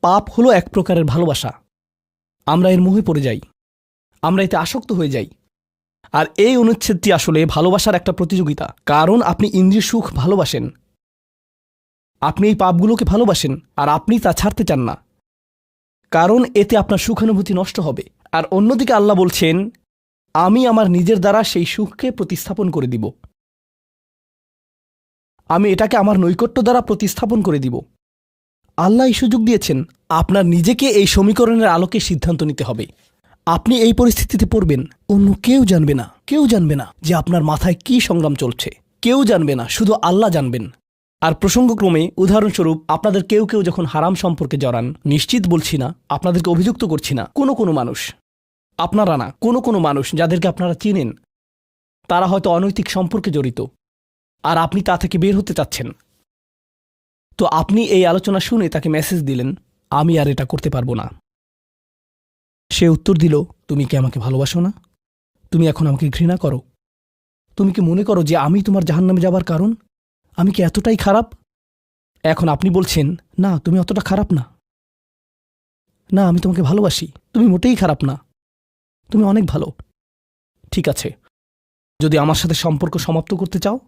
পাপ হলো এক প্রকারের ভালোবাসা। আমরা এর মোহে পড়ে যাই। আমরা এতে আসক্ত হয়ে যাই। আর এই অনুচ্ছেদটি আসলে ভালোবাসার একটা প্রতিযোগিতা। কারণ আপনি ইন্দ্রিয় সুখ ভালোবাসেন। আপনি এই পাপগুলোকে ভালোবাসেন, আর আপনি তা ছাড়তে চান না। কারণ এতে আপনার সুখানুভূতি নষ্ট হবে। আর অন্যদিকে আল্লাহ বলছেন, আমি আমার নিজের দ্বারা সেই সুখকে প্রতিস্থাপন করে দিব। আমি এটাকে আমার নৈকট্য দ্বারা প্রতিস্থাপন করে দিব। আল্লাহ এই সুযোগ দিয়েছেন, আপনার নিজেকে এই সমীকরণের আলোকে সিদ্ধান্ত নিতে হবে। আপনি এই পরিস্থিতিতে পড়বেন, অন্য কেউ জানবে না, কেউ জানবে না যে আপনার মাথায় কি সংগ্রাম চলছে। কেউ জানবে না, শুধু আল্লাহ জানবেন। আর প্রসঙ্গক্রমে, উদাহরণস্বরূপ, আপনাদের কেউ কেউ যখন হারাম সম্পর্কে জড়ান, নিশ্চিত বলছি না, আপনাদেরকে অভিযুক্ত করছি না, কোনো কোনো মানুষ। আপনারা না, কোনো কোনো মানুষ যাদেরকে আপনারা চিনেন, তারা হয়তো অনৈতিক সম্পর্কে জড়িত, আর আপনি তা থেকে বের হতে চাচ্ছেন। তো আপনি এই আলোচনা শুনে তাকে মেসেজ দিলেন, আমি আর এটা করতে পারব না। সে উত্তর দিল, তুমি কি আমাকে ভালোবাসো না? তুমি এখন আমাকে ঘৃণা করো। তুমি কি মনে করো যে আমি তোমার জাহান্নামে যাবার কারণ? আমি কি এতটাই খারাপ? এখন আপনি বলছেন, না, তুমি অতটা খারাপ না। না, আমি তোমাকে ভালোবাসি। তুমি মোটেই খারাপ না। তুমি অনেক ভালো। ঠিক আছে। যদি আমার সাথে সম্পর্ক সমাপ্ত করতে চাও,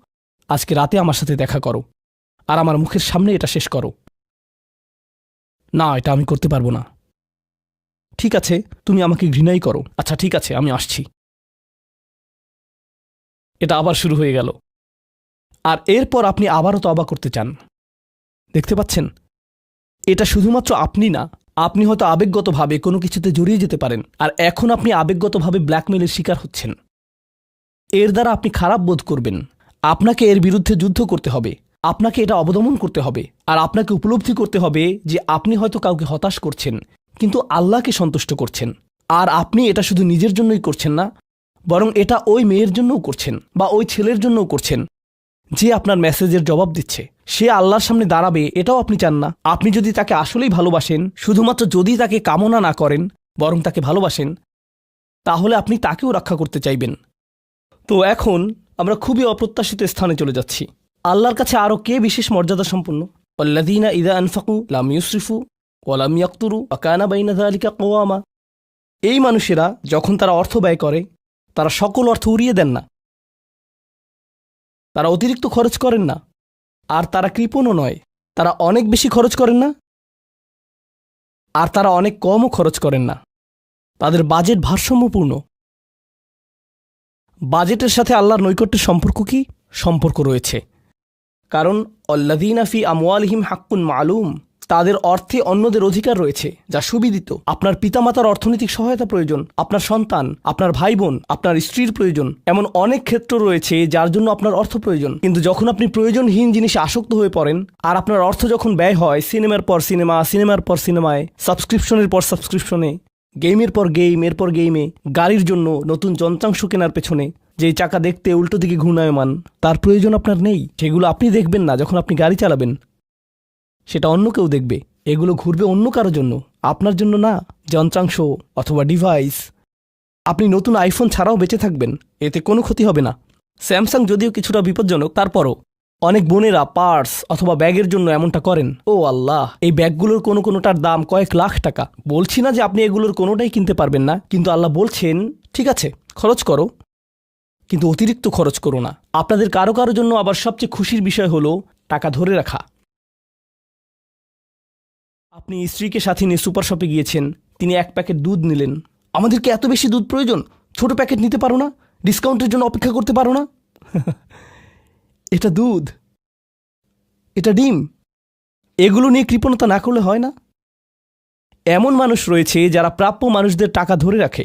আজকে রাতে আমার সাথে দেখা করো। আর আমার মুখের সামনে এটা শেষ করো। না, এটা আমি করতে পারব না। ঠিক আছে, তুমি আমাকে ঘৃণাই করো। আচ্ছা ঠিক আছে, আমি আসছি। এটা আবার শুরু হয়ে গেল। আর এরপর আপনি আবারও তো তবা করতে চান। দেখতে পাচ্ছেন? এটা শুধুমাত্র আপনি না, আপনি হয়তো আবেগগতভাবে কোনো কিছুতে জড়িয়ে যেতে পারেন, আর এখন আপনি আবেগগতভাবে ব্ল্যাকমেলের শিকার হচ্ছেন। এর দ্বারা আপনি খারাপ বোধ করবেন। আপনাকে এর বিরুদ্ধে যুদ্ধ করতে হবে। আপনাকে এটা অবদমন করতে হবে আর আপনাকে উপলব্ধি করতে হবে যে আপনি হয়তো কাউকে হতাশ করছেন, কিন্তু আল্লাহকে সন্তুষ্ট করছেন। আর আপনি এটা শুধু নিজের জন্যই করছেন না, বরং এটা ওই মেয়ের জন্যও করছেন বা ওই ছেলের জন্যও করছেন। যে আপনার মেসেজের জবাব দিচ্ছে, সে আল্লাহর সামনে দাঁড়াবে, এটাও আপনি চান না। আপনি যদি তাকে আসলেই ভালোবাসেন, শুধুমাত্র যদি তাকে কামনা না করেন, বরং তাকে ভালোবাসেন, তাহলে আপনি তাকেও রক্ষা করতে চাইবেন। তো এখন আমরা খুবই অপ্রত্যাশিত স্থানে চলে যাচ্ছি। আল্লাহর কাছে আরও কে বিশেষ মর্যাদা সম্পন্ন? অল্লাদিনা ইদা আনফাকু লাম ইউসরিফু ওলাম ইয়াক্তুরু আকানা বাইনা আলিকা কোয়ামা এই মানুষেরা যখন তারা অর্থ ব্যয় করে, তারা সকল অর্থ উড়িয়ে দেন না। তারা অতিরিক্ত খরচ করেন না। আর তারা কৃপণও নয়। তারা অনেক বেশি খরচ করেন না। আর তারা অনেক কমও খরচ করেন না। তাদের বাজেট ভারসাম্যপূর্ণ। বাজেটের সাথে আল্লাহর নৈকট্যের সম্পর্ক কি? সম্পর্ক রয়েছে। কারণ অল্লাদিনাফি আমওয়ালহিম হাক্কুন মালুম, তাদের অর্থে অন্যদের অধিকার রয়েছে, যা সুবিদিত। আপনার পিতামাতার অর্থনৈতিক সহায়তা প্রয়োজন, আপনার সন্তান, আপনার ভাই বোন আপনার স্ত্রীর প্রয়োজন, এমন অনেক ক্ষেত্র রয়েছে যার জন্য আপনার অর্থ প্রয়োজন। কিন্তু যখন আপনি প্রয়োজনহীন জিনিসে আসক্ত হয়ে পড়েন, আর আপনার অর্থ যখন ব্যয় হয় সিনেমার পর সিনেমা, সিনেমার পর সিনেমায়, সাবস্ক্রিপশনের পর সাবস্ক্রিপশনে, গেমের পর গেম, এরপর গেমে, গাড়ির জন্য নতুন যন্ত্রাংশ কেনার পেছনে যেই চাকা দেখতে উল্টো দিকে ঘূর্ণায়মান, তার প্রয়োজন আপনার নেই। সেগুলো আপনি দেখবেন না যখন আপনি গাড়ি চালাবেন। সেটা অন্য কেউ দেখবে। এগুলো ঘুরবে অন্য কারও জন্য। আপনার জন্য না, যন্ত্রাংশ অথবা ডিভাইস আপনি নতুন আইফোন ছাড়াও বেঁচে থাকবেন। এতে কোনো ক্ষতি হবে না। স্যামসাং যদিও কিছুটা বিপজ্জনক, তারপরও অনেক বোনেরা পার্স অথবা ব্যাগের জন্য এমনটা করেন। ও আল্লাহ, এই ব্যাগগুলোর কোনো কোনোটার দাম কয়েক লাখ টাকা। বলছি না যে আপনি এগুলোর কোনোটাই কিনতে পারবেন না, কিন্তু আল্লাহ বলছেন, ঠিক আছে, খরচ করো। কিন্তু অতিরিক্ত খরচ করো না। আপনাদের কারও কারও জন্য আবার সবচেয়ে খুশির বিষয় হলো টাকা ধরে রাখা। আপনি স্ত্রীকে সাথে নিয়ে সুপার শপে গিয়েছেন, তিনি এক প্যাকেট দুধ নিলেন। আমাদেরকে এত বেশি দুধ প্রয়োজন? ছোট প্যাকেট নিতে পারো না? ডিসকাউন্টের জন্য অপেক্ষা করতে পারো না? এটা দুধ। এটা ডিম। এগুলো নিয়ে কৃপণতা না করলে হয় না? এমন মানুষ রয়েছে যারা প্রাপ্য মানুষদের টাকা ধরে রাখে।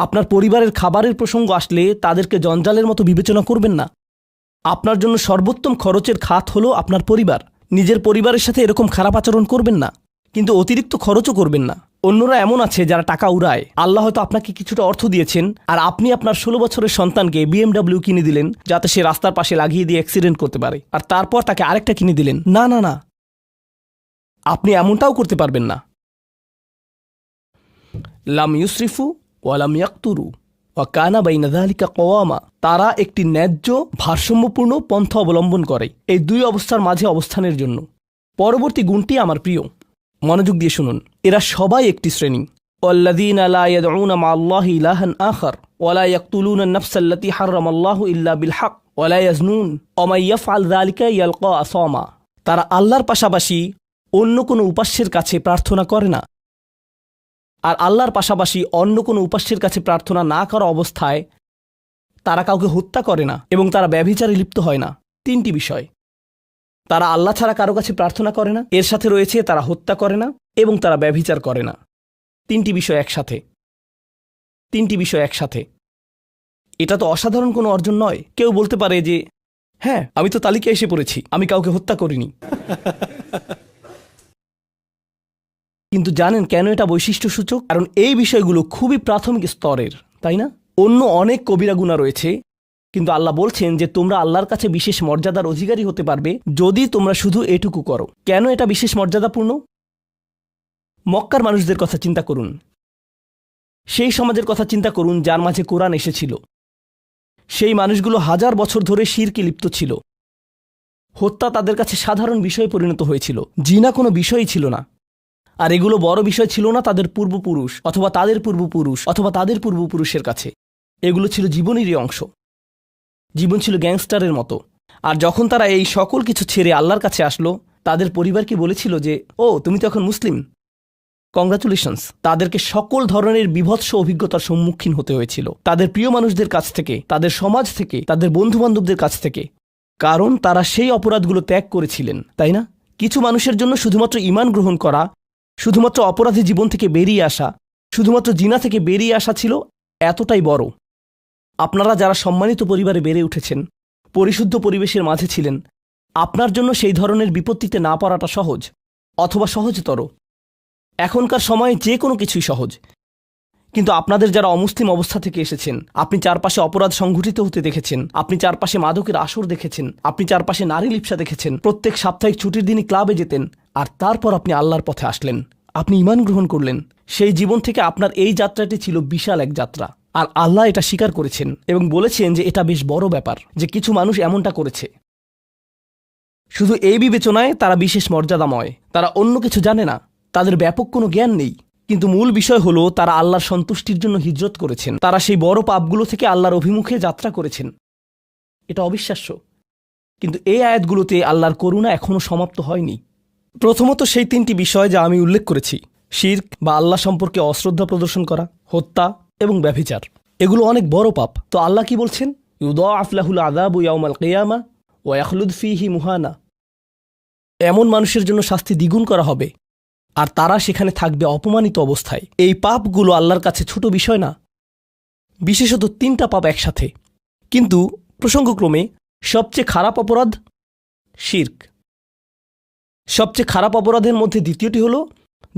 আপনার পরিবারের খাবারের প্রসঙ্গ আসলে তাদেরকে জঞ্জালের মতো বিবেচনা করবেন না। আপনার জন্য সর্বোত্তম খরচের খাত হলো আপনার পরিবার। নিজের পরিবারের সাথে এরকম খারাপ আচরণ করবেন না। কিন্তু অতিরিক্ত খরচও করবেন না। অন্যরা এমন আছে যারা টাকা উড়ায়। আল্লাহ হয়তো আপনাকে কিছুটা অর্থ দিয়েছেন আর আপনি আপনার ষোলো বছরের সন্তানকে বিএমডাব্লিউ কিনে দিলেন যাতে সে রাস্তার পাশে লাগিয়ে দিয়ে অ্যাক্সিডেন্ট করতে পারে। আর তারপর তাকে আরেকটা কিনে দিলেন। না না না। আপনি এমনটাও করতে পারবেন না। লাম ইউসরিফু ওয়ালাম ইয়াকতুরু ওয়াকানা বাইনা যালিকা কওয়ামা তারা একটি ন্যায্য ভারসাম্যপূর্ণ পন্থা অবলম্বন করে এই দুই অবস্থার মাঝে অবস্থানের জন্য পরবর্তী গুণটি আমার প্রিয় মনোযোগ দিয়ে শুনুন এরা সবাই একটি শ্রেণী والذين لا يدعون مع الله إلها آخر ولا يقتلون النفس التي حرم الله إلا بالحق ولا يزنون ومن يفعل ذلك يلقى أثاما তারা আল্লাহর পাশাপাশি অন্য কোনো উপাস্যের কাছে প্রার্থনা করে না আর আল্লাহর পাশাপাশি অন্য কোনো উপাস্যের কাছে প্রার্থনা না করা অবস্থায় তারা কাউকে হত্যা করে না এবং তারা ব্যভিচারে লিপ্ত হয় না। তিনটি বিষয়। তারা আল্লাহ ছাড়া কারও কাছে প্রার্থনা করে না। এর সাথে রয়েছে তারা হত্যা করে না এবং তারা ব্যভিচার করে না। তিনটি বিষয় একসাথে। তিনটি বিষয় একসাথে। এটা তো অসাধারণ কোনো অর্জন নয়। কেউ বলতে পারে যে হ্যাঁ আমি তো তালিকায় এসে পড়েছি। আমি কাউকে হত্যা করিনি। কিন্তু জানেন কেন এটা বৈশিষ্ট্যসূচক? কারণ এই বিষয়গুলো খুবই প্রাথমিক স্তরের, তাই না? অন্য অনেক কবিরা গুণা রয়েছে, কিন্তু আল্লাহ বলছেন যে তোমরা আল্লাহর কাছে বিশেষ মর্যাদার অধিকারী হতে পারবে যদি তোমরা শুধু এটুকু করো। কেন এটা বিশেষ মর্যাদাপূর্ণ? মক্কার মানুষদের কথা চিন্তা করুন। সেই সমাজের কথা চিন্তা করুন যার মাঝে কোরআন এসেছিল। সেই মানুষগুলো হাজার বছর ধরে শিরকে লিপ্ত ছিল। হত্যা তাদের কাছে সাধারণ বিষয়ে পরিণত হয়েছিল। জিনা কোনো বিষয়ই ছিল না। আর এগুলো বড় বিষয় ছিল না তাদের পূর্বপুরুষ অথবা তাদের পূর্বপুরুষ অথবা তাদের পূর্বপুরুষের কাছে। এগুলো ছিল জীবনেরই অংশ। জীবন ছিল গ্যাংস্টারের মতো। আর যখন তারা এই সকল কিছু ছেড়ে আল্লাহর কাছে আসলো, তাদের পরিবারকে বলেছিল যে, ও, তুমি তো এখন মুসলিম? কংগ্রাচুলেশনস তাদেরকে সকল ধরনের বিভৎস অভিজ্ঞতার সম্মুখীন হতে হয়েছিল। তাদের প্রিয় মানুষদের কাছ থেকে, তাদের সমাজ থেকে, তাদের বন্ধুবান্ধবদের কাছ থেকে। কারণ তারা সেই অপরাধগুলো ত্যাগ করেছিলেন, তাই না? কিছু মানুষের জন্য শুধুমাত্র ইমান গ্রহণ করা শুধুমাত্র অপরাধী জীবন থেকে বেরিয়ে আসা, শুধুমাত্র জিনা থেকে বেরিয়ে আসা ছিল এতটাই বড়। আপনারা যারা সম্মানিত পরিবারে বেড়ে উঠেছেন, পরিশুদ্ধ পরিবেশের মাঝে ছিলেন, আপনার জন্য সেই ধরনের বিপত্তিতে না পড়াটা সহজ, অথবা সহজতর। এখনকার সময়ে যে কোনো কিছুই সহজ। কিন্তু আপনাদের যারা অমুসলিম অবস্থা থেকে এসেছেন, আপনি চারপাশে অপরাধ সংঘটিত হতে দেখেছেন, আপনি চারপাশে মাদকের আসর দেখেছেন, আপনি চারপাশে নারী লিপসা দেখেছেন, প্রত্যেক সাপ্তাহিক ছুটির দিনই ক্লাবে যেতেন, আর তারপর আপনি আল্লাহর পথে আসলেন। আপনি ইমান গ্রহণ করলেন। সেই জীবন থেকে আপনার এই যাত্রাটি ছিল বিশাল এক যাত্রা। আর আল্লাহ এটা স্বীকার করেছেন এবং বলেছেন যে এটা বেশ বড় ব্যাপার যে কিছু মানুষ এমনটা করেছে। শুধু এই বিবেচনায় তারা বিশেষ মর্যাদাময়। তারা অন্য কিছু জানে না। তাদের ব্যাপক কোনো জ্ঞান নেই। কিন্তু মূল বিষয় হলো, তারা আল্লাহর সন্তুষ্টির জন্য হিজরত করেছেন। তারা সেই বড় পাপগুলো থেকে আল্লাহর অভিমুখে যাত্রা করেছেন। এটা অবিশ্বাস্য। কিন্তু এই আয়াতগুলোতে আল্লাহর করুণা এখনও সমাপ্ত হয়নি। প্রথমত সেই তিনটি বিষয় যা আমি উল্লেখ করেছি, শির্ক বা আল্লাহ সম্পর্কে অশ্রদ্ধা প্রদর্শন করা, হত্যা এবং ব্যভিচার। এগুলো অনেক বড় পাপ। তো আল্লাহ কি বলছেন? ইউদ আফলাহুল আদাবু ইয়াউমাল কেয়ামা ও ইয়াখলুদ ফিহি মুহানা। এমন মানুষের জন্য শাস্তি দ্বিগুণ করা হবে। আর তারা সেখানে থাকবে অপমানিত অবস্থায়। এই পাপগুলো আল্লাহর কাছে ছোট বিষয় না। বিশেষত তিনটা পাপ একসাথে। কিন্তু প্রসঙ্গক্রমে সবচেয়ে খারাপ অপরাধ শির্ক। সবচেয়ে খারাপ অপরাধের মধ্যে দ্বিতীয়টি হল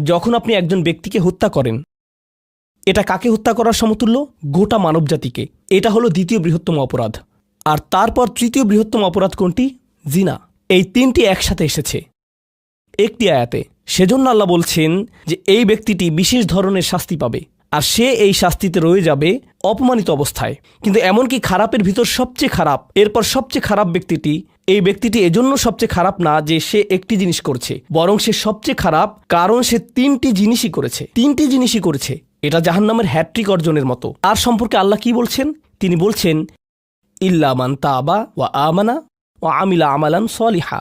যখন আপনি একজন ব্যক্তিকে হত্যা করেন। এটা কাকে হত্যা করার সমতুল্য? গোটা মানবজাতিকে। এটা হলো দ্বিতীয় বৃহত্তম অপরাধ। আর তারপর তৃতীয় বৃহত্তম অপরাধ কোনটি? জিনা। এই তিনটি একসাথে এসেছে। একটি আয়াতে। সেজন্য আল্লাহ বলছেন যে এই ব্যক্তিটি বিশেষ ধরনের শাস্তি পাবে, আর সে এই শাস্তিতে রয়ে যাবে অপমানিত অবস্থায়। কিন্তু এমনকি খারাপের ভিতর সবচেয়ে খারাপ, এরপর সবচেয়ে খারাপ ব্যক্তিটি, এই ব্যক্তিটি এজন্য সবচেয়ে খারাপ না যে সে একটি জিনিস করছে, বরং সে সবচেয়ে খারাপ কারণ সে তিনটি জিনিসই করেছে। তিনটি জিনিসই করেছে, এটা জাহান্নামের হ্যাট্রিক অর্জনের মতো। আর সম্পর্কে আল্লাহ কি বলছেন? তিনি বলছেন ইল্লামান তাবা ওয়া আমানা ও আমিলা আমালান সলিহা।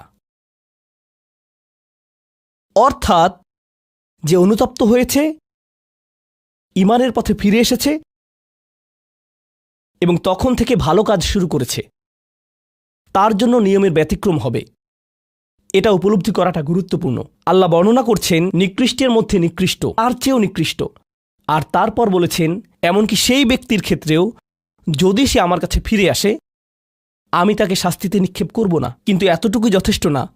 অর্থাৎ যে অনুতপ্ত হয়েছে, ইমানের পথে ফিরে এসেছে এবং তখন থেকে ভালো কাজ শুরু করেছে। তার জন্য নিয়মের ব্যতিক্রম হবে। এটা উপলব্ধি করাটা গুরুত্বপূর্ণ। আল্লাহ বর্ণনা করছেন, নিকৃষ্টের মধ্যে নিকৃষ্ট আর চেয়েও নিকৃষ্ট। আর তারপর বলেছেন, এমনকি সেই ব্যক্তির ক্ষেত্রেও যদি সে আমার কাছে ফিরে আসে, আমি তাকে শাস্তিতে নিক্ষেপ করব না। কিন্তু এতটুকু যথেষ্ট না।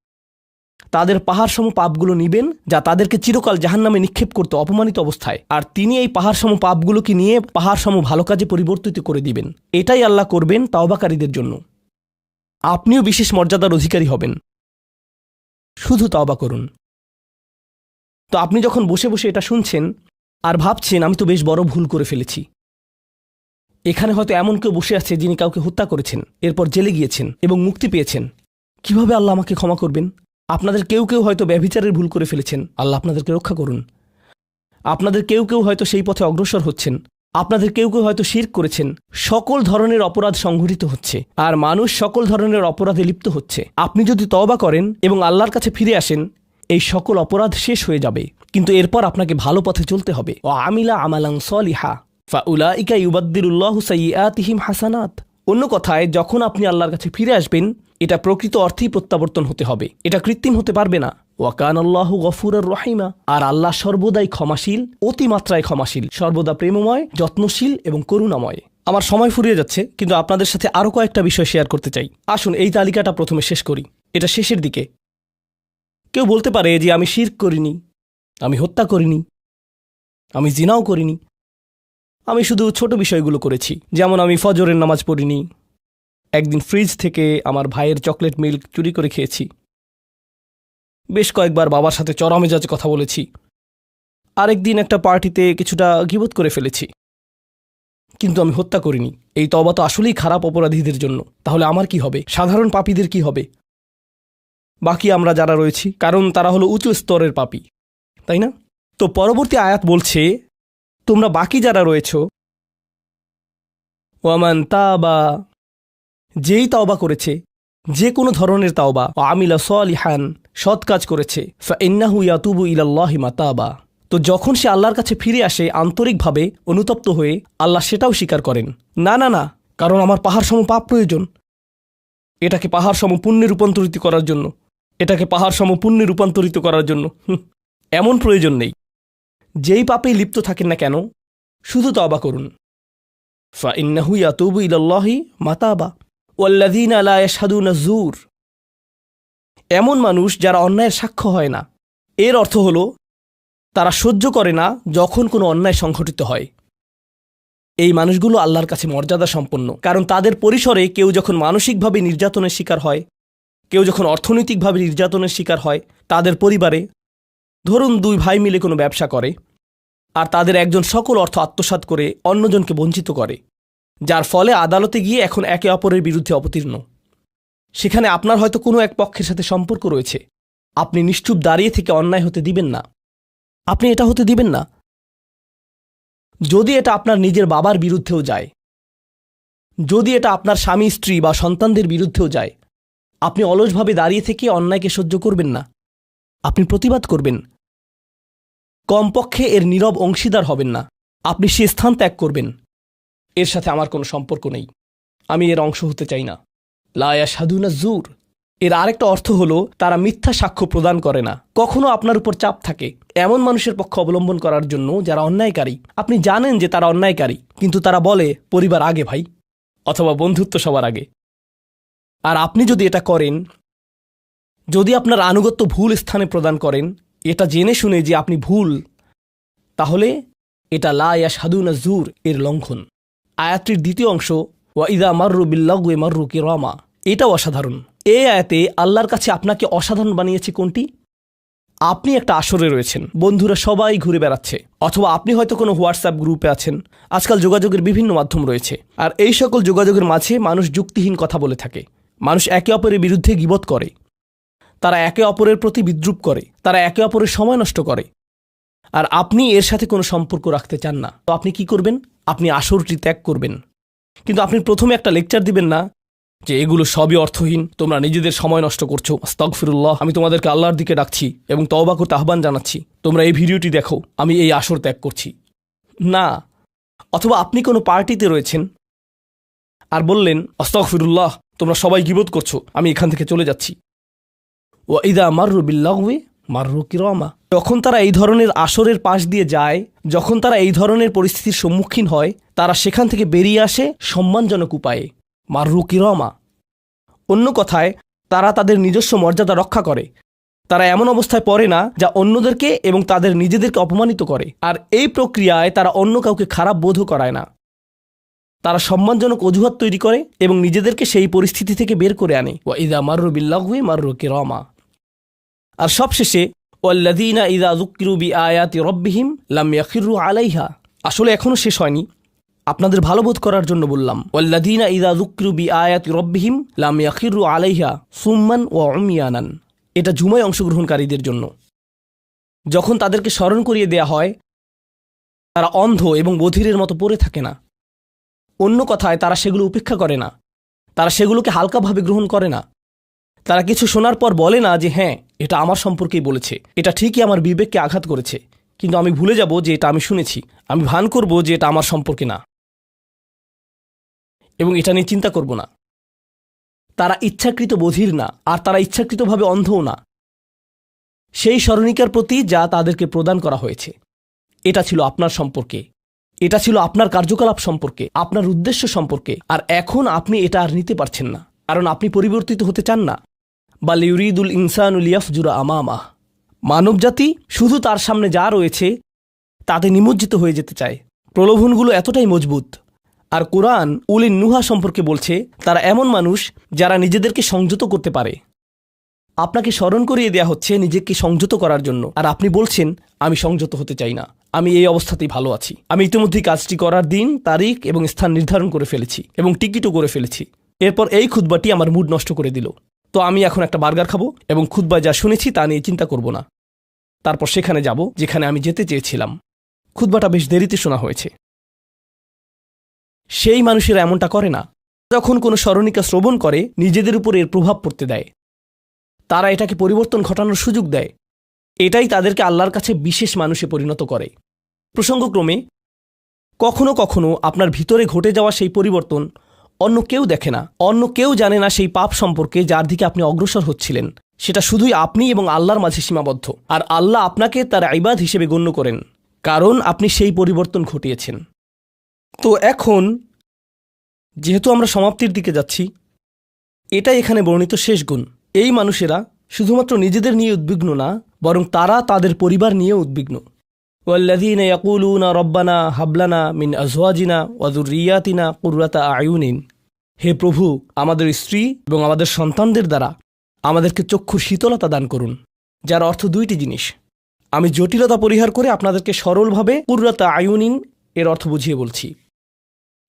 তাদের পাহাড়সম পাপগুলো নিবেন, যা তাদেরকে চিরকাল জাহান্নামে নিক্ষেপ করতে অপমানিত অবস্থায়। আর তিনি এই পাহাড়সম পাপগুলোকে নিয়ে পাহাড়সম ভালো কাজে পরিবর্তিত করে দিবেন। এটাই আল্লাহ করবেন তাওবাকারীদের জন্য। আপনিও বিশেষ মর্যাদার অধিকারী হবেন। শুধু তাওবা করুন। তো আপনি যখন বসে বসে এটা শুনছেন আর ভাবছেন, আমি তো বেশ বড় ভুল করে ফেলেছি। এখানে হয়তো এমন কেউ বসে আছে যিনি কাউকে হত্যা করেছেন, এরপর জেলে গিয়েছেন এবং মুক্তি পেয়েছেন। কীভাবে আল্লাহ আমাকে ক্ষমা করবেন? আপনাদের কেউ কেউ হয়তো ব্যভিচারের ভুল করে ফেলেছেন। আল্লাহ আপনাদেরকে রক্ষা করুন। আপনাদের কেউ কেউ হয়তো সেই পথে অগ্রসর হচ্ছেন। আপনাদের কেউ কেউ হয়তো শির করেছেন। সকল ধরনের অপরাধ সংঘটিত হচ্ছে। আর মানুষ সকল ধরনের অপরাধে লিপ্ত হচ্ছে। আপনি যদি তওবা করেন এবং আল্লাহর কাছে ফিরে আসেন, এই সকল অপরাধ শেষ হয়ে যাবে। কিন্তু এরপর আপনাকে ভালো পথে চলতে হবে। ও আমিলা আমালাং সলিহা। ফাউলা ইকা ইউবাদ্দিরুল্লাহ সাইয়াতিহিম হাসানাত। অন্য কথায়, যখন আপনি আল্লাহর কাছে ফিরে আসবেন এটা প্রকৃত অর্থেই প্রত্যাবর্তন হতে হবে। এটা কৃত্রিম হতে পারবে না। ওয়াকান আল্লাহ গফুরের রহিমা। আর আল্লাহ সর্বদাই ক্ষমাশীল, অতিমাত্রায় ক্ষমাশীল, সর্বদা প্রেমময়, যত্নশীল এবং করুণাময়। আমার সময় ফুরিয়ে যাচ্ছে, কিন্তু আপনাদের সাথে আরও কয়েকটা বিষয় শেয়ার করতে চাই। আসুন, এই তালিকাটা প্রথমে শেষ করি। এটা শেষের দিকে। কেউ বলতে পারে যে আমি শির্ক করিনি, আমি হত্যা করিনি, আমি জিনাও করিনি। আমি শুধু ছোট বিষয়গুলো করেছি, যেমন আমি ফজরের নামাজ পড়িনি একদিন ফ্রিজ থেকে আমার ভাইয়ের চকলেট মিল্ক চুরি করে খেয়েছি। বেশ কয়েকবার বাবার সাথে চরমেজাজে কথা বলেছি। আরেকদিন একটা পার্টিতে কিছুটা গিবোধ করে ফেলেছি। কিন্তু আমি হত্যা করিনি। এই তবা তো আসলেই খারাপ অপরাধীদের জন্য। তাহলে আমার কি হবে? সাধারণ পাপীদের কি হবে? বাকি আমরা যারা রয়েছি, কারণ তারা হলো উঁচু স্তরের পাপী। তাই না? তো পরবর্তী আয়াত বলছে, তোমরা বাকি যারা রয়েছ, ওয়ামান তাবা যেই তাওবা করেছে, যে কোনো ধরনের তাওবা ও আমিলা সলিহান, সৎ কাজ করেছে, ফাইন্নাহু ইয়াতুবু ইলাল্লাহি মাতাবা। তো যখন সে আল্লাহর কাছে ফিরে আসে আন্তরিকভাবে অনুতপ্ত হয়ে, আল্লাহ সেটাও স্বীকার করেন। না না না, কারণ আমার পাহাড় সম পাপ প্রয়োজন। এটাকে পাহাড় সম পুণ্যে রূপান্তরিত করার জন্য। এটাকে পাহাড় সম পুণ্যে রূপান্তরিত করার জন্য। এমন প্রয়োজন নেই। যেই পাপেই লিপ্ত থাকেন না কেন, শুধু তবা করুন। ফা ইন্নাহু ইয়াতুবু ইলাল্লাহি মাতাবা। ওয়াল্লাযীনা আলা ইয়াশহাদুনা জুর এমন মানুষ যারা অন্যায়ের সাক্ষ্য হয় না। এর অর্থ হল, তারা সহ্য করে না যখন কোনো অন্যায় সংঘটিত হয়। এই মানুষগুলো আল্লাহর কাছে মর্যাদা সম্পন্ন কারণ তাদের পরিসরে কেউ যখন মানসিকভাবে নির্যাতনের শিকার হয়, কেউ যখন অর্থনৈতিকভাবে নির্যাতনের শিকার হয়, তাদের পরিবারে ধরুন দুই ভাই মিলে কোনো ব্যবসা করে, আর তাদের একজন সকল অর্থ আত্মসাৎ করে অন্যজনকে বঞ্চিত করে। যার ফলে আদালতে গিয়ে এখন একে অপরের বিরুদ্ধে অবতীর্ণ। সেখানে আপনার হয়তো কোনো এক পক্ষের সাথে সম্পর্ক রয়েছে। আপনি নিশ্চুপ দাঁড়িয়ে থেকে অন্যায় হতে দিবেন না। আপনি এটা হতে দিবেন না। যদি এটা আপনার নিজের বাবার বিরুদ্ধেও যায়, যদি এটা আপনার স্বামী, স্ত্রী বা সন্তানদের বিরুদ্ধেও যায়, আপনি অলসভাবে দাঁড়িয়ে থেকে অন্যায়কে সহ্য করবেন না। আপনি প্রতিবাদ করবেন। কমপক্ষে এর নীরব অংশীদার হবেন না। আপনি সে স্থান ত্যাগ করবেন। এর সাথে আমার কোনো সম্পর্ক নেই। আমি এর অংশ হতে চাই না। লায়া সাধুনা জুর এর আরেকটা অর্থ হলো, তারা মিথ্যা সাক্ষ্য প্রদান করে না। কখনো আপনার উপর চাপ থাকে। এমন মানুষের পক্ষ অবলম্বন করার জন্য যারা অন্যায়কারী। আপনি জানেন যে তারা অন্যায়কারী, কিন্তু তারা বলে, পরিবার আগে ভাই, অথবা বন্ধুত্ব সবার আগে। আর আপনি যদি এটা করেন, যদি আপনার আনুগত্য ভুল স্থানে প্রদান করেন, এটা জেনে শুনে যে আপনি ভুল, তাহলে এটা লা ইয়া সাদুনা জুর এর লঙ্ঘন। আয়াতটির দ্বিতীয় অংশ, ওয়া ইদা মার্রু বিল্লাগুয়ে মার্রু কি রমা এটাও অসাধারণ। এই আয়াতে আল্লাহর কাছে আপনাকে অসাধারণ বানিয়েছে কোনটি? আপনি একটা আসরে রয়েছেন, বন্ধুরা সবাই ঘুরে বেড়াচ্ছে, অথবা আপনি হয়তো কোনো হোয়াটসঅ্যাপ গ্রুপে আছেন, আজকাল যোগাযোগের বিভিন্ন মাধ্যম রয়েছে। আর এই সকল যোগাযোগের মাঝে মানুষ যুক্তিহীন কথা বলে থাকে। মানুষ একে অপরের বিরুদ্ধে গিবত করে। তারা একে অপরের প্রতি বিদ্রুপ করে। তারা একে অপরের সময় নষ্ট করে। আর আপনি এর সাথে কোনো সম্পর্ক রাখতে চান না। তো আপনি কি করবেন? আপনি আসরটি ত্যাগ করবেন। কিন্তু আপনি প্রথমে একটা লেকচার দিবেন না যে এগুলো সবই অর্থহীন, তোমরা নিজেদের সময় নষ্ট করছ। আস্তাগফিরুল্লাহ, আমি তোমাদেরকে আল্লাহর দিকে ডাকছি এবং তওবা করতে আহ্বান জানাচ্ছি। তোমরা এই ভিডিওটি দেখো, আমি এই আসর ত্যাগ করছি। না, অথবা আপনি কোনো পার্টিতে রয়েছেন আর বললেন, আস্তাগফিরুল্লাহ, তোমরা সবাই গিবোধ করছ, আমি এখান থেকে চলে যাচ্ছি। ও ইদা মার্রু বিল্লাহওয়ে মার্রু কিরমা। যখন তারা এই ধরনের আসরের পাশ দিয়ে যায়, যখন তারা এই ধরনের পরিস্থিতির সম্মুখীন হয়, তারা সেখান থেকে বেরিয়ে আসে সম্মানজনক উপায়ে, মার্রু কিরমা। অন্য কথায়, তারা তাদের নিজস্ব মর্যাদা রক্ষা করে। তারা এমন অবস্থায় পড়ে না যা অন্যদেরকে এবং তাদের নিজেদেরকে অপমানিত করে। আর এই প্রক্রিয়ায় তারা অন্য কাউকে খারাপ বোধও করায় না। তারা সম্মানজনক অজুহাত তৈরি করে এবং নিজেদেরকে সেই পরিস্থিতি থেকে বের করে আনে। ওয়া ইদা মার্রু বিল্লাহুয়ে মার্রু কিরমা। আর সবশেষে ওয়াল্লাদিনা ইদা যুক্কিরু বি আয়াতি রব্বিহিম লাম ইয়াখিরু আলাইহা। আসলে এখনও শেষ হয়নি। আপনাদের ভালো বোধ করার জন্য বললাম ওয়াল্লাদিনা ইদা যুক্কিরু বি আয়াতি রব্বিহিম লাম ইয়াখিরু আলাইহা সুম্মান ও উমিয়ানান। এটা জুমায় অংশগ্রহণকারীদের জন্য। যখন তাদেরকে স্মরণ করিয়ে দেয়া হয়, তারা অন্ধ এবং বধিরের মতো পড়ে থাকে না। অন্য কথায়, তারা সেগুলো উপেক্ষা করে না। তারা সেগুলোকে হালকাভাবে গ্রহণ করে না। তারা কিছু শোনার পর বলে না যে হ্যাঁ এটা আমার সম্পর্কেই বলেছে। এটা ঠিকই আমার বিবেককে আঘাত করেছে। কিন্তু আমি ভুলে যাব যে এটা আমি শুনেছি। আমি ভান করব যে এটা আমার সম্পর্কে না। এবং এটা নিয়ে চিন্তা করব না। তারা ইচ্ছাকৃত বধির না, আর তারা ইচ্ছাকৃতভাবে অন্ধও না। সেই স্মরণিকার প্রতি যা তাদেরকে প্রদান করা হয়েছে। এটা ছিল আপনার সম্পর্কে। এটা ছিল আপনার কার্যকলাপ সম্পর্কে, আপনার উদ্দেশ্য সম্পর্কে। আর এখন আপনি এটা আর নিতে পারছেন না। কারণ আপনি পরিবর্তিত হতে চান না। বা লিউরিদুল ইনসানুল ইয়াফজুরা আমামা। মানবজাতি শুধু তার সামনে যা রয়েছে, তাতে নিমজ্জিত হয়ে যেতে চায়। প্রলোভনগুলো এতটাই মজবুত। আর কোরআন উলিন নুহা সম্পর্কে বলছে, তারা এমন মানুষ যারা নিজেদেরকে সংযত করতে পারে। আপনাকে স্মরণ করিয়ে দেয়া হচ্ছে নিজেকে সংযত করার জন্য। আর আপনি বলছেন, আমি সংযত হতে চাই না। আমি এই অবস্থাতেই ভালো আছি। আমি ইতিমধ্যেই কাজটি করার দিন, তারিখ এবং স্থান নির্ধারণ করে ফেলেছি এবং টিকিটও করে ফেলেছি। এরপর এই খুদ্বাটি আমার মুড নষ্ট করে দিল। তো আমি এখন একটা বার্গার খাব এবং খুদ্বায় যা শুনেছি তা নিয়ে চিন্তা করব না। তারপর সেখানে যাব, যেখানে আমি যেতে চেয়েছিলাম। খুদ্বাটা বেশ দেরিতে শোনা হয়েছে। সেই মানুষেরা এমনটা করে না। যখন কোনো স্মরণিকা শ্রবণ করে, নিজেদের উপর এর প্রভাব পড়তে দেয়। তারা এটাকে পরিবর্তন ঘটানোর সুযোগ দেয়। এটাই তাদেরকে আল্লাহর কাছে বিশেষ মানুষে পরিণত করে। প্রসঙ্গক্রমে, কখনো কখনো আপনার ভিতরে ঘটে যাওয়া সেই পরিবর্তন অন্য কেউ দেখে না, অন্য কেউ জানে না সেই পাপ সম্পর্কে যার দিকে আপনি অগ্রসর হচ্ছিলেন। সেটা শুধুই আপনি এবং আল্লাহর মাঝে সীমাবদ্ধ। আর আল্লাহ আপনাকে তার আইবাদ হিসেবে গণ্য করেন, কারণ আপনি সেই পরিবর্তন ঘটিয়েছেন। তো এখন, যেহেতু আমরা সমাপ্তির দিকে যাচ্ছি, এটাই এখানে বর্ণিত শেষ গুণ। এই মানুষেরা শুধুমাত্র নিজেদের নিয়ে উদ্বিগ্ন না, বরং তারা তাদের পরিবার নিয়ে উদ্বিগ্ন। والذين يقولون ربنا هب لنا من أزواجنا وذرياتنا قرة أعين হে প্রভু আমাদের স্ত্রী এবং আমাদের সন্তানদের দ্বারা আমাদেরকে চক্ষুর শীতলতা দান করুন যার অর্থ দুইটি জিনিস আমি জটিলতা পরিহার করে আপনাদেরকে সরলভাবে কুর্রাতা আয়ুনিন এর অর্থ বুঝিয়ে বলছি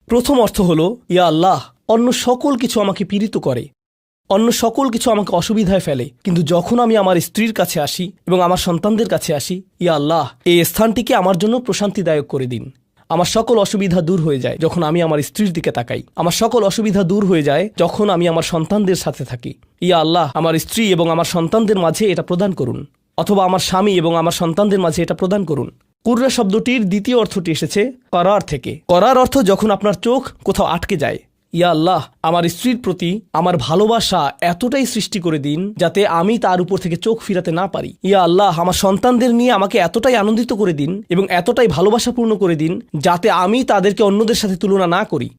প্রথম অর্থ হল ইয়া আল্লাহ অন্য সকল কিছু আমাকে পীড়িত করে অন্য সকল কিছু আমাকে অসুবিধায় ফেলে। কিন্তু যখন আমি আমার স্ত্রীর কাছে আসি এবং আমার সন্তানদের কাছে আসি, ইয়া আল্লাহ, এই স্থানটিকে আমার জন্য প্রশান্তিদায়ক করে দিন। আমার সকল অসুবিধা দূর হয়ে যায় যখন আমি আমার স্ত্রীর দিকে তাকাই। আমার সকল অসুবিধা দূর হয়ে যায় যখন আমি আমার সন্তানদের সাথে থাকি। ইয়া আল্লাহ, আমার স্ত্রী এবং আমার সন্তানদের মাঝে এটা প্রদান করুন। অথবা আমার স্বামী এবং আমার সন্তানদের মাঝে এটা প্রদান করুন। কুর্রা শব্দটির দ্বিতীয় অর্থটি এসেছে, করার থেকে। করার অর্থ যখন আপনার চোখ কোথাও আটকে যায় ইয়া আল্লাহ, আমার স্ত্রীর প্রতি আমার ভালোবাসা এতটাই সৃষ্টি করে দিন যাতে আমি তার উপর থেকে চোখ ফিরাতে না পারি। ইয়া আল্লাহ, আমার সন্তানদের নিয়ে আমাকে এতটাই আনন্দিত করে দিন এবং এতটাই ভালোবাসাপূর্ণ করে দিন যাতে আমি তাদেরকে অন্যদের সাথে তুলনা না করি।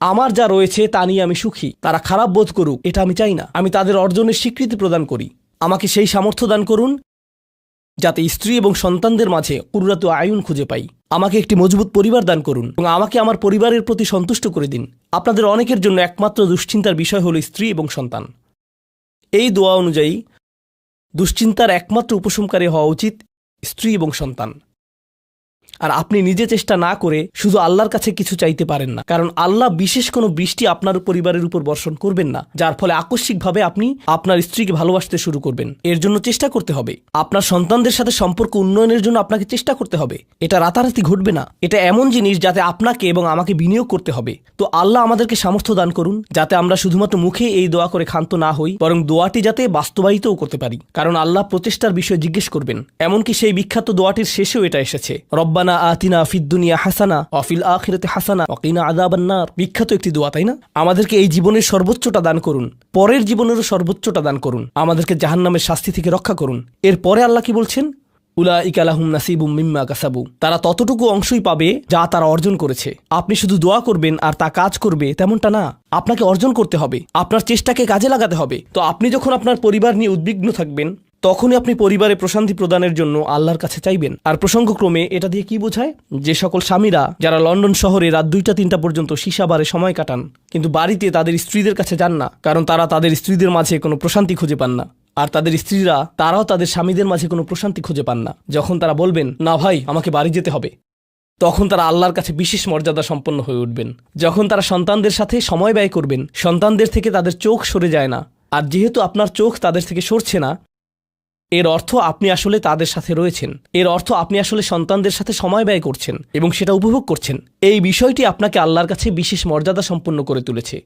আমার যা রয়েছে তা নিয়ে আমি সুখী, তারা খারাপ বোধ করুক, এটা আমি চাই না। আমি তাদের অর্জনের স্বীকৃতি প্রদান করি। আমাকে সেই সামর্থ্য দান করুন যাতে স্ত্রী এবং সন্তানদের মাঝে কুররাত আয়ুন খুঁজে পাই। আমাকে একটি মজবুত পরিবার দান করুন এবং আমাকে আমার পরিবারের প্রতি সন্তুষ্ট করে দিন। আপনাদের অনেকের জন্য একমাত্র দুশ্চিন্তার বিষয় হলো স্ত্রী এবং সন্তান। এই দোয়া অনুযায়ী, দুশ্চিন্তার একমাত্র উপশমকারী হওয়া উচিত স্ত্রী এবং সন্তান। আর আপনি নিজে চেষ্টা না করে শুধু আল্লাহর কাছে কিছু চাইতে পারেন না। কারণ আল্লাহ বিশেষ কোনো বৃষ্টি আপনার পরিবারের উপর বর্ষণ করবেন না, যার ফলে আকস্মিকভাবে আপনি আপনার স্ত্রীকে ভালোবাসতে শুরু করবেন। এর জন্য চেষ্টা করতে হবে। আপনার সন্তানদের সাথে সম্পর্ক উন্নয়নের জন্য আপনাকে চেষ্টা করতে হবে। এটা রাতারাতি ঘটবে না। এটা এমন জিনিস যাতে আপনাকে এবং আমাকে বিনিয়োগ করতে হবে। তো আল্লাহ আমাদেরকে সামর্থ্য দান করুন, যাতে আমরা শুধুমাত্র মুখে এই দোয়া করে ক্ষান্ত না হই, বরং দোয়াটি যাতে বাস্তবায়িতও করতে পারি। কারণ আল্লাহ প্রচেষ্টার বিষয়ে জিজ্ঞেস করবেন। এমনকি সেই বিখ্যাত দোয়াটির শেষেও এটা এসেছে। রব্বানা আতিনা ফিদ্দুনিয়া হাসানা অফিল আখিরাতে হাসানা অকিনা আদাবান্নার বিখ্যাত একটি দোয়া, তাই না? আমাদেরকে এই জীবনের সর্বোচ্চটা দান করুন। পরের জীবনেরও সর্বোচ্চটা দান করুন। আমাদেরকে জাহান্নামের শাস্তি থেকে রক্ষা করুন। এরপরে আল্লাহ কি বলছেন? উলা ইকালাহুম নাসিবুম মিম্মা কাসাবু। তারা ততটুকু অংশই পাবে যা তারা অর্জন করেছে। আপনি শুধু দোয়া করবেন আর তা কাজ করবে তেমনটা না। আপনাকে অর্জন করতে হবে। আপনার চেষ্টাকে কাজে লাগাতে হবে। তো আপনি যখন আপনার পরিবার নিয়ে উদ্বিগ্ন থাকবেন তখনই আপনি পরিবারে প্রশান্তি প্রদানের জন্য আল্লাহর কাছে চাইবেন। আর প্রসঙ্গক্রমে এটা দিয়ে কি বোঝায়? যে সকল স্বামীরা যারা লন্ডন শহরে রাত দুইটা তিনটা পর্যন্ত সীসাবারে সময় কাটান, কিন্তু বাড়িতে তাদের স্ত্রীদের কাছে যান না, কারণ তারা তাদের স্ত্রীদের মাঝে কোনো প্রশান্তি খুঁজে পান না। আর তাদের স্ত্রীরা, তারাও তাদের স্বামীদের মাঝে কোনো প্রশান্তি খুঁজে পান না। যখন তারা বলবেন, না ভাই, আমাকে বাড়ি যেতে হবে। তখন তারা আল্লাহর কাছে বিশেষ মর্যাদা সম্পন্ন হয়ে উঠবেন। যখন তারা সন্তানদের সাথে সময় ব্যয় করবেন, সন্তানদের থেকে তাদের চোখ সরে যায় না। আর যেহেতু আপনার চোখ তাদের থেকে সরছে না এর অর্থ আপনি আসলে তাদের সাথে রয়েছেন। এর অর্থ আপনি আসলে সন্তানদের সাথে সময় ব্যয় করছেন এবং সেটা উপভোগ করছেন। এই বিষয়টি আপনাকে আল্লাহর কাছে বিশেষ মর্যাদা সম্পন্ন করে তুলেছে।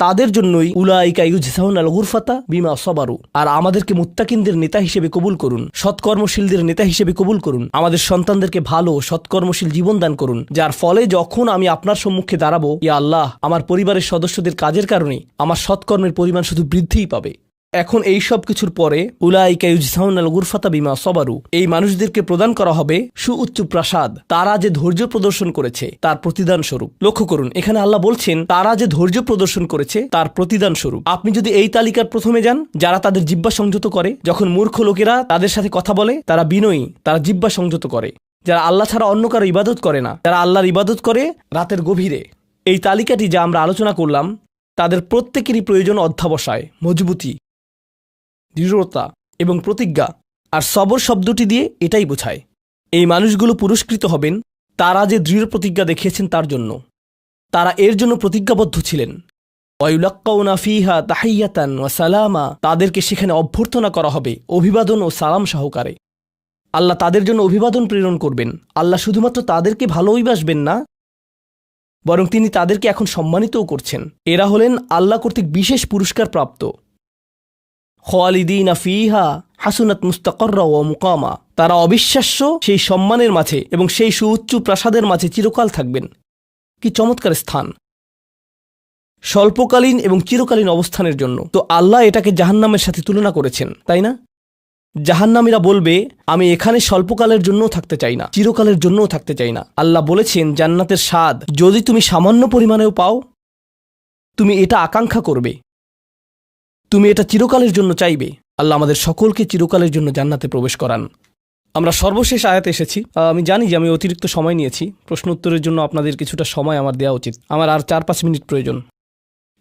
তাদের জন্যই উলাইকা ইউজসাউন আল গুরফাতা বিমা সবারু। আর আমাদেরকে মুত্তাকিনদের নেতা হিসেবে কবুল করুন, সৎকর্মশীলদের নেতা হিসেবে কবুল করুন, আমাদের সন্তানদেরকে ভালো সৎকর্মশীল জীবন দান করুন, যার ফলে যখন আমি আপনার সম্মুখে দাঁড়াবো, ইয়া আল্লাহ, আমার পরিবারের সদস্যদের কাজের কারণে আমার সৎকর্মের পরিমাণ শুধু বৃদ্ধিই পাবে। এখন এই সব কিছুর পরে গুরফাতা বিমা সবারু। এই মানুষদেরকে প্রদান করা হবে সুউচ্চ প্রাসাদ। তারা যে ধৈর্য প্রদর্শন করেছে, তার প্রতিদান স্বরূপ। লক্ষ্য করুন, এখানে আল্লাহ বলছেন, তারা যে ধৈর্য প্রদর্শন করেছে, তার প্রতিদান স্বরূপ। আপনি যদি এই তালিকার প্রথমে যান, যারা তাদের জিব্বা সংযত করে, যখন মূর্খ লোকেরা তাদের সাথে কথা বলে, তারা বিনয়ী, তারা জিব্বা সংযত করে। যারা আল্লাহ ছাড়া অন্য কারও ইবাদত করে না যারা আল্লাহর ইবাদত করে রাতের গভীরে। এই তালিকাটি যা আমরা আলোচনা করলাম, তাদের প্রত্যেকেরই প্রয়োজন অধ্যাবসায়, মজবুতি। দৃঢ়তা এবং প্রতিজ্ঞা আর সবর শব্দটি দিয়ে এটাই বোঝায়। এই মানুষগুলো পুরস্কৃত হবেন, তারা যে দৃঢ় প্রতিজ্ঞা দেখিয়েছেন তার জন্য। তারা এর জন্য প্রতিজ্ঞাবদ্ধ ছিলেন। ওয়ুলাক্কাউনা ফিহা তাহাইয়াতান ওয়া সালামা, তাদেরকে সেখানে অভ্যর্থনা করা হবে অভিবাদন ও সালাম সহকারে। আল্লাহ তাদের জন্য অভিবাদন প্রেরণ করবেন। আল্লাহ শুধুমাত্র তাদেরকে ভালোই বাসবেন না, বরং তিনি তাদেরকে এখন সম্মানিতও করছেন। এরা হলেন আল্লাহ কর্তৃক বিশেষ পুরস্কার প্রাপ্ত খালিদিনা ফিহা হাসুনাত মুস্তাকর ও মুকামা। তারা অবিশ্বাস্য সেই সম্মানের মাঝে এবং সেই সুউচ্চ প্রাসাদের মাঝে চিরকাল থাকবেন। কি চমৎকার স্থান। স্বল্পকালীন এবং চিরকালীন অবস্থানের জন্য। তো আল্লাহ এটাকে জাহান্নামের সাথে তুলনা করেছেন, তাই না? জাহান্নামীরা বলবে, আমি এখানে স্বল্পকালের জন্যও থাকতে চাই না, চিরকালের জন্যও থাকতে চাই না। আল্লাহ বলেছেন, জান্নাতের স্বাদ যদি তুমি সামান্য পরিমাণেও পাও, তুমি এটা আকাঙ্ক্ষা করবে। তুমি এটা চিরকালের জন্য চাইবে। আল্লাহ আমাদের সকলকে চিরকালের জন্য জান্নাতে প্রবেশ করান। আমরা সর্বশেষ আয়াতে এসেছি। আমি জানি যে আমি অতিরিক্ত সময় নিয়েছি। প্রশ্ন উত্তরের জন্য আপনাদের কিছুটা সময় আমার দেওয়া উচিত। আমার আর চার পাঁচ মিনিট প্রয়োজন।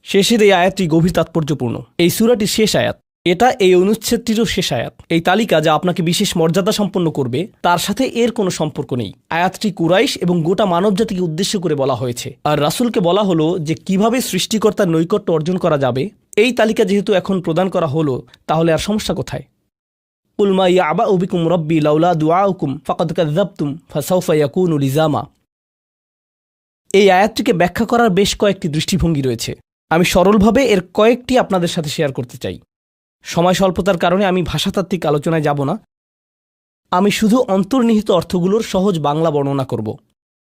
শেষের এই আয়াতটি গভীর তাৎপর্যপূর্ণ। এই সুরাটির শেষ আয়াত। এটা এই অনুচ্ছেদটিরও শেষ আয়াত। এই তালিকা যা আপনাকে বিশেষ মর্যাদা সম্পন্ন করবে, তার সাথে এর কোনো সম্পর্ক নেই। আয়াতটি কুরাইশ এবং গোটা মানবজাতিকে উদ্দেশ্য করে বলা হয়েছে। আর রাসূলকে বলা হলো যে কীভাবে সৃষ্টিকর্তার নৈকট্য অর্জন করা যাবে এই তালিকা যেহেতু এখন প্রদান করা হলো, তাহলে আর সমস্যা কোথায়? উলমা ইয়াবা উবিকুম রব্বি লাউলা দুআউকুম ফাকাদ কাযাবতুম ফাসাউফা ইয়াকুনু লিজামা। এই আয়াতটিকে ব্যাখ্যা করার বেশ কয়েকটি দৃষ্টিভঙ্গি রয়েছে। আমি সরলভাবে এর কয়েকটি আপনাদের সাথে শেয়ার করতে চাই। সময় স্বল্পতার কারণে আমি ভাষাতাত্ত্বিক আলোচনায় যাব না। আমি শুধু অন্তর্নিহিত অর্থগুলোর সহজ বাংলা বর্ণনা করব।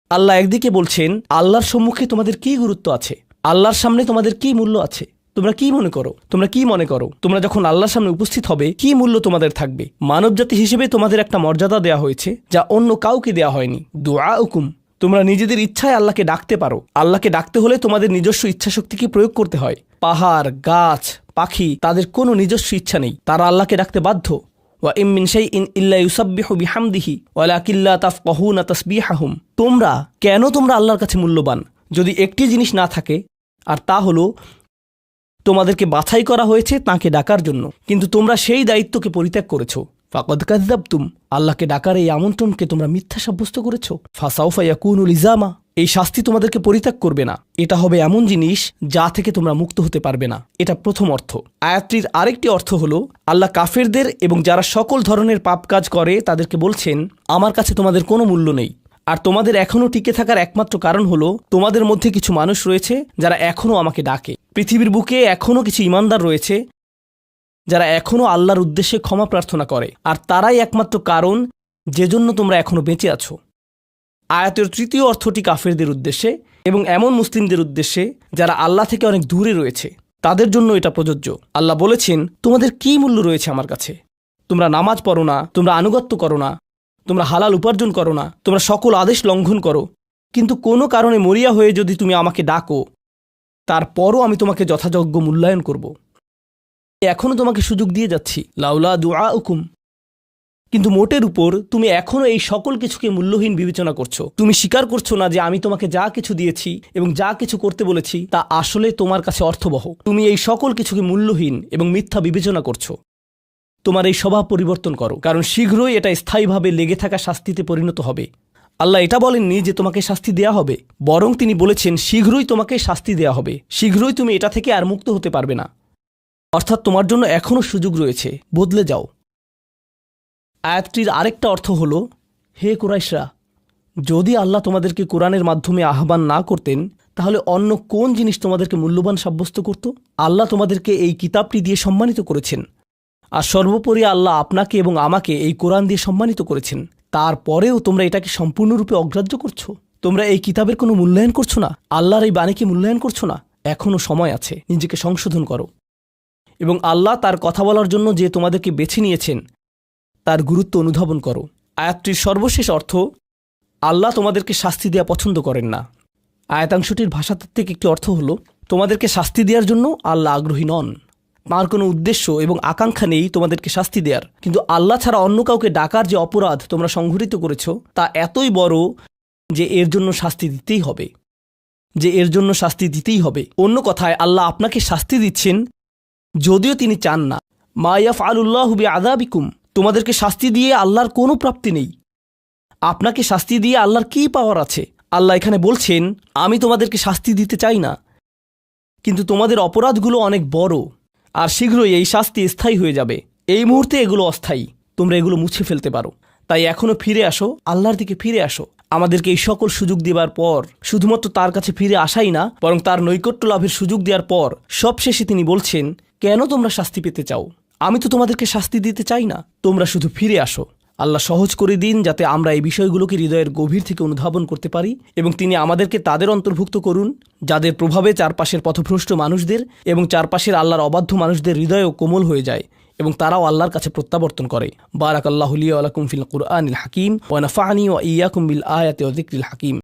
আল্লাহ একদিকে বলছেন, আল্লাহর সম্মুখে তোমাদের কি গুরুত্ব আছে? আল্লাহর সামনে তোমাদের কি মূল্য আছে? তোমরা কি মনে করো? তোমরা কি মনে করো? তোমরা যখন আল্লাহর সামনে উপস্থিত হবে, কি মূল্য তোমাদের থাকবে? মানবজাতি হিসেবে তোমাদের একটা মর্যাদা দেওয়া হয়েছে, যা অন্য কাউকে দেওয়া হয়নি। দোয়া হুকুম তোমরা নিজেদের ইচ্ছায় আল্লাহকে ডাকতে পারো। আল্লাহকে ডাকতে হলে তোমাদের নিজস্ব ইচ্ছাশক্তিকে প্রয়োগ করতে হয়। পাহাড়, গাছ, পাখি, তাদের কোনো নিজস্ব ইচ্ছা নেই। তারা আল্লাহকে ডাকতে বাধ্য। ওয়া ইমিন সেই ইন ইল্লা ইউসাব্বিহু বিহামদিহি ওয়ালাকিল্লা তাফকাহুনা তাসবিহাহুম। তোমরা, কেন তোমরা আল্লাহর কাছে মূল্যবান? যদি একটি জিনিস না থাকে, আর তা হলো তোমাদেরকে বাছাই করা হয়েছে তাকে ডাকার জন্য। কিন্তু তোমরা সেই দায়িত্বকে পরিত্যাগ করেছ। ফাকদ কাজ্জাবতুম আল্লাহকে ডাকার এই আমন্ত্রণকে তোমরা মিথ্যা সাব্যস্ত করেছ। ফাসাউফা ইয়াকুনুল ইজামা, এই শাস্তি তোমাদেরকে পরিত্যাগ করবে না। এটা হবে এমন জিনিস যা থেকে তোমরা মুক্ত হতে পারবে না। এটা প্রথম অর্থ। আয়াতটির আরেকটি অর্থ হল, আল্লাহ কাফেরদের এবং যারা সকল ধরনের পাপ কাজ করে তাদেরকে বলছেন, আমার কাছে তোমাদের কোনো মূল্য নেই। আর তোমাদের এখনও টিকে থাকার একমাত্র কারণ হলো তোমাদের মধ্যে কিছু মানুষ রয়েছে যারা এখনও আমাকে ডাকে। পৃথিবীর বুকে এখনও কিছু ইমানদার রয়েছে যারা এখনও আল্লাহর উদ্দেশ্যে ক্ষমা প্রার্থনা করে। আর তারাই একমাত্র কারণ যে জন্য তোমরা এখনও বেঁচে আছো। আয়াতের তৃতীয় অর্থটি কাফেরদের উদ্দেশ্যে এবং এমন মুসলিমদের উদ্দেশ্যে যারা আল্লাহ থেকে অনেক দূরে রয়েছে। তাদের জন্য এটা প্রযোজ্য। আল্লাহ বলেছেন, তোমাদের কী মূল্য রয়েছে আমার কাছে? তোমরা নামাজ পড়ো না, তোমরা আনুগত্য করো না তোমরা হালাল উপার্জন করো না, তোমরা সকল আদেশ লঙ্ঘন করো। কিন্তু কোনো কারণে মরিয়া হয়ে যদি তুমি আমাকে ডাকো, তারপরও আমি তোমাকে যথাযোগ্য মূল্যায়ন করব। এখনও তোমাকে সুযোগ দিয়ে যাচ্ছি, লাউলা দুআ উকুম কিন্তু মোটের উপর তুমি এখনও এই সকল কিছুকে মূল্যহীন বিবেচনা করছ। তুমি স্বীকার করছ না যে আমি তোমাকে যা কিছু দিয়েছি এবং যা কিছু করতে বলেছি, তা আসলে তোমার কাছে অর্থবহ। তুমি এই সকল কিছুকে মূল্যহীন এবং মিথ্যা বিবেচনা করছ। তোমার এই স্বভাব পরিবর্তন করো, কারণ শীঘ্রই এটা স্থায়ীভাবে লেগে থাকা শাস্তিতে পরিণত হবে। আল্লাহ এটা বলেননি যে তোমাকে শাস্তি দেয়া হবে, বরং তিনি বলেছেন, শীঘ্রই তোমাকে শাস্তি দেয়া হবে, শীঘ্রই তুমি এটা থেকে আর মুক্ত হতে পারবে না। অর্থাৎ তোমার জন্য এখনও সুযোগ রয়েছে, বদলে যাও। আয়াতটির আরেকটা অর্থ হল, হে কুরাইশরা, যদি আল্লাহ তোমাদেরকে কোরআনের মাধ্যমে আহ্বান না করতেন, তাহলে অন্য কোন জিনিস তোমাদেরকে মূল্যবান সাব্যস্ত করত? আল্লাহ তোমাদেরকে এই কিতাবটি দিয়ে সম্মানিত করেছেন। আর সর্বোপরি আল্লাহ আপনাকে এবং আমাকে এই কোরআন দিয়ে সম্মানিত করেছেন। তারপরেও তোমরা এটাকে সম্পূর্ণরূপে অগ্রাহ্য করছ। তোমরা এই কিতাবের কোনো মূল্যায়ন করছ না। আল্লাহর এই বাণীকে মূল্যায়ন করছ না। এখনও সময় আছে। নিজেকে সংশোধন করো। এবং আল্লাহ তার কথা বলার জন্য যে তোমাদেরকে বেছে নিয়েছেন, তার গুরুত্ব অনুধাবন করো। আয়াতটির সর্বশেষ অর্থ, আল্লাহ তোমাদেরকে শাস্তি দেওয়া পছন্দ করেন না। আয়াতাংশটির ভাষাতাত্ত্বিক একটি অর্থ হলো, তোমাদেরকে শাস্তি দেওয়ার জন্য আল্লাহ আগ্রহী নন। তাঁর কোনো উদ্দেশ্য এবং আকাঙ্ক্ষা নেই তোমাদেরকে শাস্তি দেওয়ার কিন্তু আল্লাহ ছাড়া অন্য কাউকে ডাকার যে অপরাধ তোমরা সংঘটিত করেছ, তা এতই বড় যে এর জন্য শাস্তি দিতেই হবে। যে এর জন্য শাস্তি দিতেই হবে। অন্য কথায়, আল্লাহ আপনাকে শাস্তি দিচ্ছেন যদিও তিনি চান না। মায়াফ আলুল্লাহ হুবি আদাবিকুম তোমাদেরকে শাস্তি দিয়ে আল্লাহর কোনো প্রাপ্তি নেই। আপনাকে শাস্তি দিয়ে আল্লাহর কী পাওয়ার আছে? আল্লাহ এখানে বলছেন, আমি তোমাদেরকে শাস্তি দিতে চাই না। কিন্তু তোমাদের অপরাধগুলো অনেক বড়। আর শীঘ্রই এই শাস্তি স্থায়ী হয়ে যাবে। এই মুহূর্তে এগুলো অস্থায়ী। তোমরা এগুলো মুছে ফেলতে পারো। তাই এখনও ফিরে আসো, আল্লাহর দিকে ফিরে আসো। আমাদেরকে এই সকল সুযোগ দেবার পর, শুধুমাত্র তার কাছে ফিরে আসাই না, বরং তার নৈকট্য লাভের সুযোগ দেওয়ার পর, সবশেষে তিনি বলছেন, কেন তোমরা শাস্তি পেতে চাও? আমি তো তোমাদেরকে শাস্তি দিতে চাই না। তোমরা শুধু ফিরে আসো। আল্লাহ সহজ করে দিন যাতে আমরা এই বিষয়গুলোকে হৃদয়ের গভীর থেকে অনুধাবন করতে পারি এবং তিনি আমাদেরকে তাদের অন্তর্ভুক্ত করুন, যাদের প্রভাবে চারপাশের পথভ্রষ্ট মানুষদের এবং চারপাশের আল্লাহর অবাধ্য মানুষদের হৃদয়ও কোমল হয়ে যায় এবং তারাও আল্লাহর কাছে প্রত্যাবর্তন করে। বারাক আল্লাহ আলাকুম ফিল কুরআনিল হাকিম ওয়ানাফানি ও ইয়াকুম বিল আয়াতে অজিকিল হাকিম।